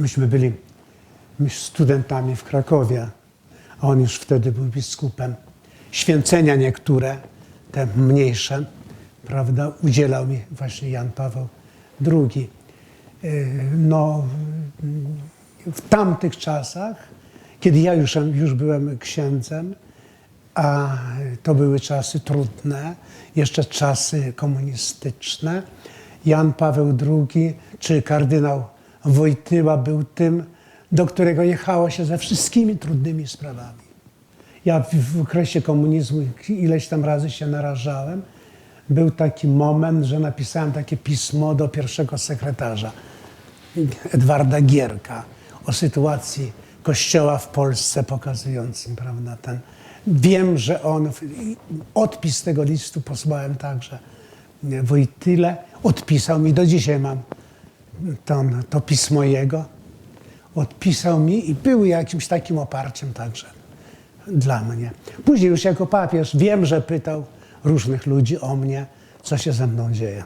myśmy byli studentami w Krakowie, a on już wtedy był biskupem. Święcenia niektóre, te mniejsze, prawda, udzielał mi właśnie Jan Paweł II. Yy, No, w tamtych czasach, kiedy ja już, już byłem księdzem, a to były czasy trudne, jeszcze czasy komunistyczne. Jan Paweł II czy kardynał Wojtyła był tym, do którego jechało się ze wszystkimi trudnymi sprawami. Ja w, okresie komunizmu ileś tam razy się narażałem. Był taki moment, że napisałem takie pismo do pierwszego sekretarza Edwarda Gierka o sytuacji Kościoła w Polsce, pokazującym, prawda, ten. Wiem, że on, odpis tego listu posłałem także Wojtyle, odpisał mi, do dzisiaj mam to, to pismo jego, odpisał mi i był jakimś takim oparciem także dla mnie. Później już jako papież wiem, że pytał różnych ludzi o mnie, co się ze mną dzieje.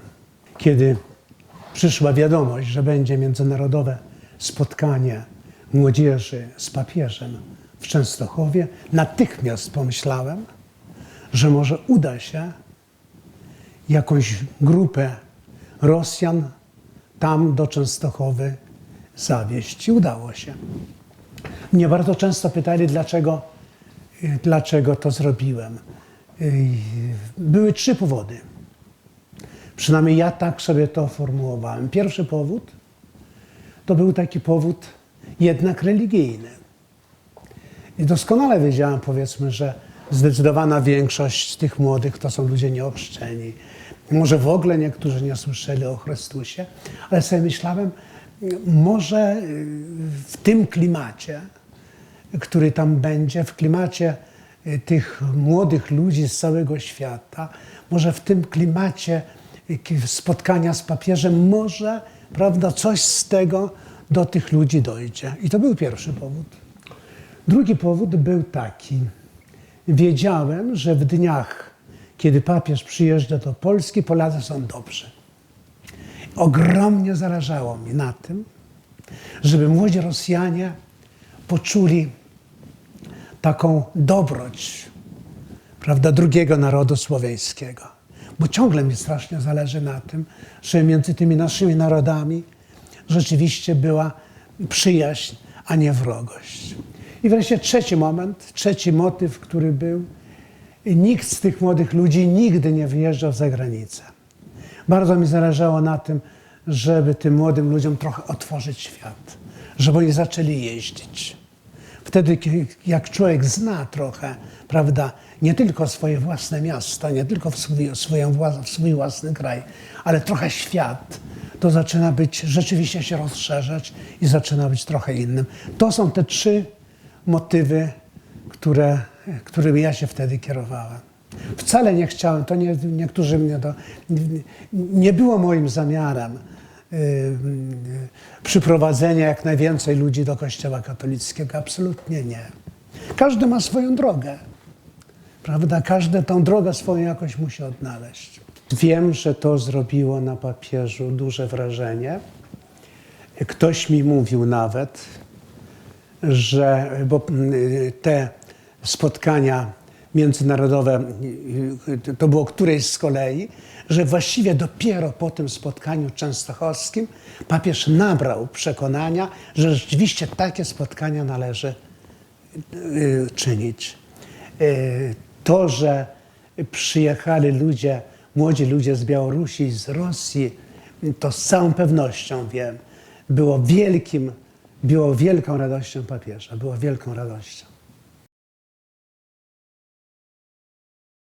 Kiedy przyszła wiadomość, że będzie międzynarodowe spotkanie młodzieży z papieżem w Częstochowie, natychmiast pomyślałem, że może uda się jakąś grupę Rosjan tam do Częstochowy zawieść. I udało się. Mnie bardzo często pytali, dlaczego, dlaczego to zrobiłem. Były trzy powody. Przynajmniej ja tak sobie to formułowałem. Pierwszy powód to był taki powód jednak religijny. I doskonale wiedziałem, powiedzmy, że zdecydowana większość tych młodych to są ludzie nieochrzczeni. Może w ogóle niektórzy nie słyszeli o Chrystusie, ale sobie myślałem, może w tym klimacie, który tam będzie, w klimacie tych młodych ludzi z całego świata, może w tym klimacie spotkania z papieżem, może prawda, coś z tego do tych ludzi dojdzie. I to był pierwszy powód. Drugi powód był taki. Wiedziałem, że w dniach, kiedy papież przyjeżdża do Polski, Polacy są dobrzy. Ogromnie zależało mi na tym, żeby młodzi Rosjanie poczuli taką dobroć, prawda, drugiego narodu słowiańskiego. Bo ciągle mi strasznie zależy na tym, że między tymi naszymi narodami rzeczywiście była przyjaźń, a nie wrogość. I wreszcie trzeci moment, trzeci motyw, który był, nikt z tych młodych ludzi nigdy nie wyjeżdżał za granicę. Bardzo mi zależało na tym, żeby tym młodym ludziom trochę otworzyć świat, żeby oni zaczęli jeździć. Wtedy, jak człowiek zna trochę, prawda, nie tylko swoje własne miasta, nie tylko swój, swoją, swój własny kraj, ale trochę świat, to zaczyna być, rzeczywiście się rozszerzać i zaczyna być trochę innym. To są te trzy motywy, które, którymi ja się wtedy kierowałem. Wcale nie chciałem, to nie, niektórzy mnie to, nie było moim zamiarem yy, przyprowadzenia jak najwięcej ludzi do Kościoła katolickiego. Absolutnie nie. Każdy ma swoją drogę, prawda? Każdy tą drogę swoją jakoś musi odnaleźć. Wiem, że to zrobiło na papieżu duże wrażenie. Ktoś mi mówił nawet, że bo te spotkania międzynarodowe to było któreś z kolei, że właściwie dopiero po tym spotkaniu częstochowskim papież nabrał przekonania, że rzeczywiście takie spotkania należy y, czynić. Y, to, że przyjechali ludzie, młodzi ludzie z Białorusi, z Rosji, to z całą pewnością wiem, było wielkim, było wielką radością papieża, było wielką radością.